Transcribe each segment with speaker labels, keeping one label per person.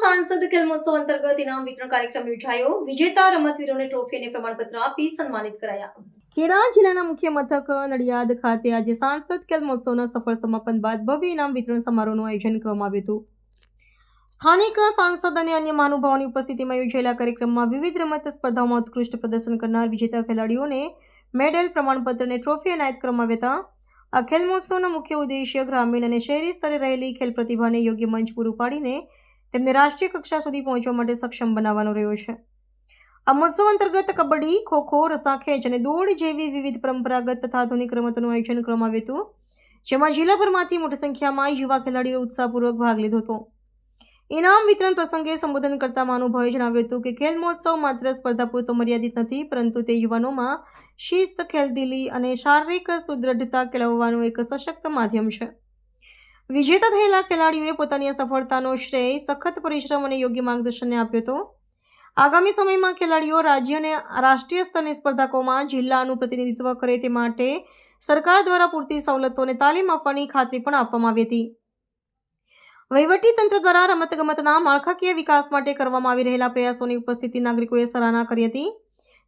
Speaker 1: સાંસદ ખેલ અંતર્ગત ઇનામ વિતરણ કાર્યક્રમ યોજાયો. વિજેતા રમતવીરોને ટ્રોફી અને પ્રમાણપત્ર આપી સન્માનિત કરાયા. ખેડા જિલ્લાના મુખ્ય મથક નડિયાદ ખાતે આજે સાંસદ ખેલ મહોત્સવના સફળ સમાપન બાદ ભવ્ય ઇનામ વિતરણ સમારોહનું આયોજન કરવામાં આવ્યું હતું. સ્થાનિક સાંસદ અને અન્ય મહાનુભાવોની ઉપસ્થિતિમાં યોજાયેલા કાર્યક્રમમાં વિવિધ રમત સ્પર્ધાઓમાં ઉત્કૃષ્ટ પ્રદર્શન કરનાર વિજેતા ખેલાડીઓને મેડલ, પ્રમાણપત્ર અને ટ્રોફી એનાયત કરવામાં આવ્યા હતા. આ ખેલ મહોત્સવનો મુખ્ય ઉદ્દેશ્ય ગ્રામીણ અને શહેરી સ્તરે રહેલી ખેલ પ્રતિભાને યોગ્ય મંચ પૂરું પાડીને તેમને રાષ્ટ્રીય કક્ષા સુધી પહોંચવા માટે સક્ષમ બનાવવાનો રહ્યો છે. આ મહોત્સવ અંતર્ગત કબડ્ડી, ખોખો, રસાખેંચ અને દોડ જેવી વિવિધ પરંપરાગત તથા આધુનિક રમતોનું આયોજન કરવામાં આવ્યું હતું, જેમાં જિલ્લાભરમાંથી મોટી સંખ્યામાં યુવા ખેલાડીઓએ ઉત્સાહપૂર્વક ભાગ લીધો હતો. ઇનામ વિતરણ પ્રસંગે સંબોધન કરતા મહાનુભાવે જણાવ્યું હતું કે ખેલ મહોત્સવ માત્ર સ્પર્ધા પૂરતો મર્યાદિત નથી, પરંતુ તે યુવાનોમાં શિસ્ત, ખેલદિલી અને શારીરિક સુદૃઢતા કેળવવાનું એક સશક્ત માધ્યમ છે. વિજેતા થયેલા ખેલાડીઓએ પોતાની સફળતાનો શ્રેય, સખત પરિશ્રમ અને યોગ્ય માર્ગદર્શનને આપ્યો હતો. આગામી સમયમાં ખેલાડીઓ રાજ્ય અને રાષ્ટ્રીય સ્તરની સ્પર્ધકોમાં જિલ્લાનું પ્રતિનિધિત્વ કરે તે માટે સરકાર દ્વારા પૂરતી સવલતો અને તાલીમ આપવાની ખાતરી પણ આપવામાં આવી હતી. તંત્ર દ્વારા રમતગમતના માળખાકીય વિકાસ માટે કરવામાં આવી રહેલા પ્રયાસોની ઉપસ્થિતિ નાગરિકોએ સરાહના કરી હતી.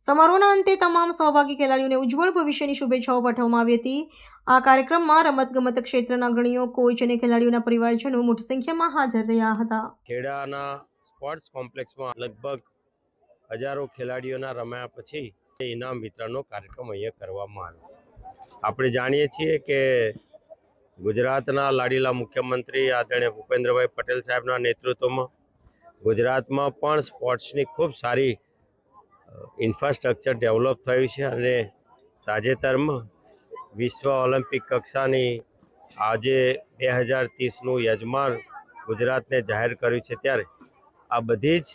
Speaker 1: સમારોહના અંતે તમામ સહભાગી ખેલાડીઓને ઉજ્જવળ ભવિષ્યની શુભેચ્છાઓ પાઠવવામાં આવી હતી. આ કાર્યક્રમમાં રમતગમત ક્ષેત્રના અગ્રણીઓ કોચ અને ખેલાડીઓના પરિવારજનો મોટી સંખ્યામાં હાજર રહ્યા હતા.
Speaker 2: ખેડાના સ્પોર્ટ્સ કોમ્પ્લેક્સમાં લગભગ હજારો ખેલાડીઓના રમ્યા પછી ઇનામ વિતરણનો કાર્યક્રમ અહીંયા કરવામાં આવ્યો. આપણે જાણીએ છીએ કે ગુજરાતના લાડીલા મુખ્યમંત્રી આદરણીય ભૂપેન્દ્રભાઈ પટેલ સાહેબના નેતૃત્વમાં ગુજરાતમાં પણ સ્પોર્ટ્સની ખૂબ સારી ઇન્ફ્રાસ્ટ્રક્ચર ડેવલપ થયું છે અને તાજેતરમાં વિશ્વ ઓલિમ્પિક કક્ષાની આજે બે હજાર ત્રીસનું યજમાન ગુજરાતને જાહેર કર્યું છે ત્યારે આ બધી જ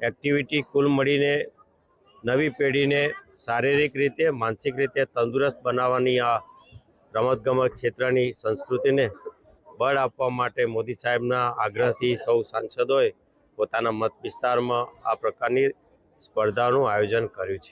Speaker 2: એક્ટિવિટી કુલ મળીને નવી પેઢીને શારીરિક રીતે, માનસિક રીતે તંદુરસ્ત બનાવવાની આ રમતગમત ક્ષેત્રની સંસ્કૃતિને બળ આપવા માટે મોદી સાહેબના આગ્રહથી સૌ સાંસદોએ પોતાના મત વિસ્તારમાં આ પ્રકારની સ્પર્ધાનું આયોજન કર્યું છે.